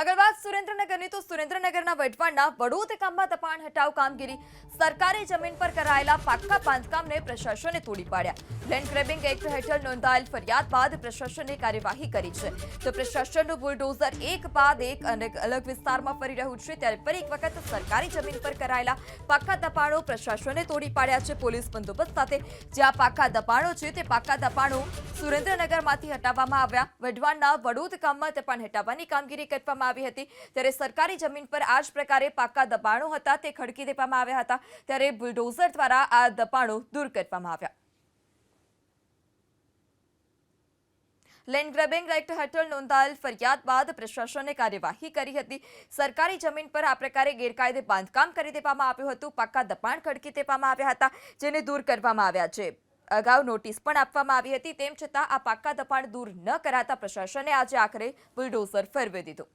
આગળ વાત સુરેન્દ્રનગરની, તો સુરેન્દ્રનગરના વઢવાણના વડોદ ગામમાં દબાણ હટાવ કામગીરી સરકારી જમીન પર કરાયેલા પાક્કા બાંધકામને પ્રશાસને તોડી પાડ્યા. લેન્ડ ગ્રેબિંગ એક્ટ હેઠળ નોંધાયેલ ફરિયાદ બાદ પ્રશાસને કાર્યવાહી કરી છે. તો પ્રશાસનનું બુલડોઝર એક બાદ એક અનેક અલગ વિસ્તારમાં ફરી રહ્યું છે, ત્યારે ફરી એક વખત સરકારી જમીન પર કરાયેલા પાક્કા દબાણો પ્રશાસને તોડી પાડ્યા છે. પોલીસ બંદોબસ્ત સાથે જે આ પાક્કા દબાણો છે, તે પાક્કા દબાણો સુરેન્દ્રનગરમાંથી હટાવવામાં આવ્યા. વઢવાણના વડોદ ગામમાં પણ હટાવવાની કામગીરી કરવામાં આવી હતી. ત્યારે સરકારી જમીન પર આ જ પ્રકારે પાક્કા દબાણો હતા. તે ખડકી દેવામાં આવ્યા હતા. ત્યારે બુલડોઝર દ્વારા આ દબાણો દૂર કરવામાં આવ્યા. લેન્ડ ગ્રેબિંગ એક્ટ હેઠળ નોંધાયેલ ફરિયાદ બાદ પ્રશાસને કાર્યવાહી કરી હતી. સરકારી જમીન પર આ પ્રકારે ગેરકાયદે બાંધકામ કરી દેવામાં આવ્યું હતું. પાક્કા દબાણ ખડકી દેવામાં આવ્યા હતા, જેને દૂર કરવામાં આવ્યા છે. અગાઉ નોટિસ પણ આપવામાં આવી હતી. તેમ છતાં આ પાક્કા દબાણ દૂર ન કરાતા પ્રશાસને આજે આખરે બુલડોઝર ફેરવી દીધું.